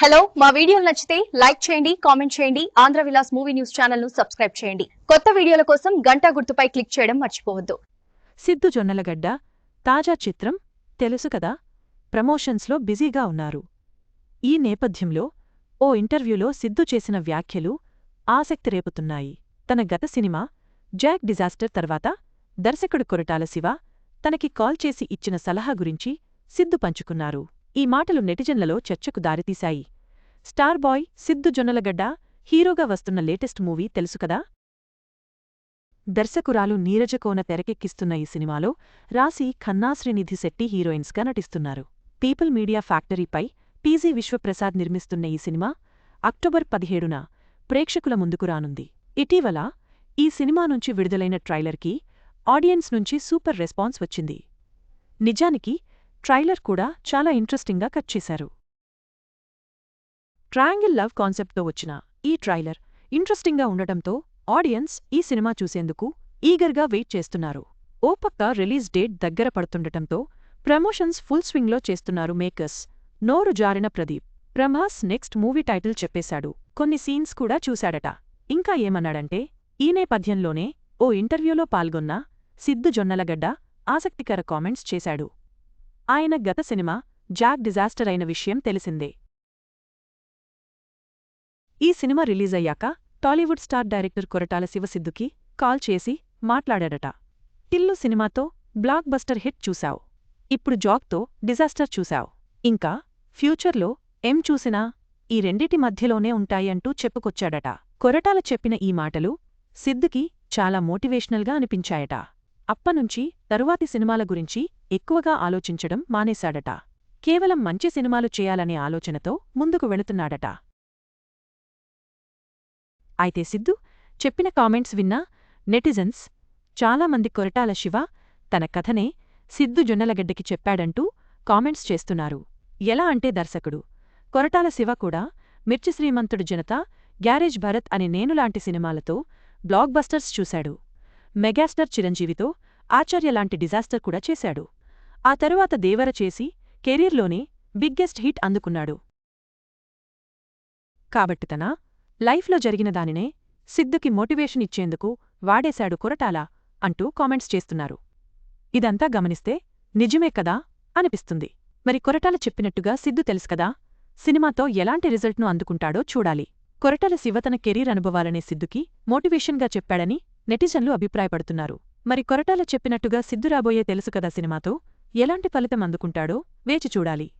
Hello మా వీడియోలు నచ్చితే లైక్ చేయండి కామెంట్ చేయండి ఆంధ్ర విలాస్ మూవీ న్యూస్ ఛానల్ను సబ్స్క్రైబ్ చేయండి. కొత్త వీడియోల కోసం గంటా గుర్తుపై క్లిక్ చేయడం మర్చిపోవద్దు. సిద్ధు జొన్నలగడ్డ తాజా చిత్రం తెలుసు కదా? ప్రమోషన్స్లో బిజీగా ఉన్నారు. ఈ నేపథ్యంలో ఓ ఇంటర్వ్యూలో సిద్ధు చేసిన వ్యాఖ్యలు ఆసక్తి రేపుతున్నాయి. తన గత సినిమా జాక్ డిజాస్టర్ తర్వాత దర్శకుడు కొరటాల శివ తనకి కాల్ చేసి ఇచ్చిన సలహా గురించి సిద్ధు పంచుకున్నారు. ఈ మాటలు నెటిజన్లలో చర్చకు దారితీశాయి. స్టార్ బాయ్ సిద్ధు జొన్నలగడ్డ హీరోగా వస్తున్న లేటెస్ట్ మూవీ తెలుసుకదా దర్శకురాలు నీరజకోన తెరకెక్కిస్తున్న ఈ సినిమాలో రాశి ఖన్నా శ్రీనిధి శెట్టి హీరోయిన్స్గా నటిస్తున్నారు. పీపుల్ మీడియా ఫ్యాక్టరీపై పీజీ విశ్వప్రసాద్ నిర్మిస్తున్న ఈ సినిమా అక్టోబర్ పదిహేడున ప్రేక్షకుల ముందుకు రానుంది. ఇటీవల ఈ సినిమా నుంచి విడుదలైన ట్రైలర్కి ఆడియన్స్ నుంచి సూపర్ రెస్పాన్స్ వచ్చింది. నిజానికి ట్రైలర్ కూడా చాలా ఇంట్రెస్టింగ్గా కట్ చేశారు. ట్రయాంగిల్ లవ్ కాన్సెప్ట్తో వచ్చిన ఈ ట్రైలర్ ఇంట్రెస్టింగ్గా ఉండటంతో ఆడియన్స్ ఈ సినిమా చూసేందుకు ఈగర్గా వెయిట్ చేస్తున్నారు. ఓ పక్క రిలీజ్ డేట్ దగ్గర పడుతుండటంతో ప్రమోషన్స్ ఫుల్ స్వింగ్లో చేస్తున్నారు మేకర్స్ నోరు జారిన Pradeep. Prabhas next movie title చెప్పేశాడు. కొన్ని సీన్స్ కూడా చూశాడట. ఇంకా ఏమన్నాడంటే ఈ నేపథ్యంలోనే ఓ ఇంటర్వ్యూలో పాల్గొన్న సిద్దు జొన్నలగడ్డ ఆసక్తికర కామెంట్స్ చేశాడు. ఆయన గత సినిమా జాక్ డిజాస్టర్ అయిన విషయం తెలిసిందే. ఈ సినిమా రిలీజయ్యాక టాలీవుడ్ స్టార్ డైరెక్టర్ కొరటాల శివసిద్ధుకి కాల్ చేసి మాట్లాడాడట. టిల్లు సినిమాతో బ్లాక్ బస్టర్ హిట్ చూశావు. ఇప్పుడు జాక్తో డిజాస్టర్ చూశావు. ఇంకా ఫ్యూచర్లో ఎం చూసినా ఈ రెండిటి మధ్యలోనే ఉంటాయంటూ చెప్పుకొచ్చాడట. కొరటాల చెప్పిన ఈ మాటలు సిద్ధుకి చాలా మోటివేషనల్గా అనిపించాయట. అప్పనుంచి తరువాతి సినిమాల గురించి ఎక్కువగా ఆలోచించడం మానేశాడట. కేవలం మంచి సినిమాలు చేయాలనే ఆలోచనతో ముందుకు వెళుతున్నాడట. అయితే సిద్ధు చెప్పిన కామెంట్స్ విన్నా నెటిజన్స్ చాలామంది కొరటాల శివ తన కథనే సిద్ధు జొన్నలగడ్డకి చెప్పాడంటూ కామెంట్స్ చేస్తున్నారు. ఎలా అంటే దర్శకుడు కొరటాల శివ కూడా మిర్చి శ్రీమంతుడు జనత గ్యారేజ్ భరత్ అనే నేనులాంటి సినిమాలతో బ్లాక్ బస్టర్స్ చూశాడు. మెగాస్టర్ చిరంజీవితో ఆచార్య లాంటి డిజాస్టర్ కూడా చేశాడు. ఆ తరువాత దేవర చేసి కెరీర్లోనే బిగ్గెస్ట్ హిట్ అందుకున్నాడు. కాబట్టి తన లైఫ్లో జరిగిన దానినే సిద్ధుకి మోటివేషన్ ఇచ్చేందుకు వాడేశాడు కొరటాల అంటూ కామెంట్స్ చేస్తున్నారు. ఇదంతా గమనిస్తే నిజమే కదా అనిపిస్తుంది. మరి కొరటాల చెప్పినట్టుగా సిద్ధు తెలుసుకదా సినిమాతో ఎలాంటి రిజల్ట్ను అందుకుంటాడో చూడాలి. కొరటాల శివ తన కెరీర్ అనుభవాలనే సిద్ధుకి మోటివేషన్గా చెప్పాడని నెటిజన్లు అభిప్రాయపడుతున్నారు. మరి కొరటాల చెప్పినట్టుగా సిద్ధు రాబోయే తెలుసుకదా సినిమాతో ఎలాంటి ఫలితం అందుకుంటాడో వేచి చూడాలి.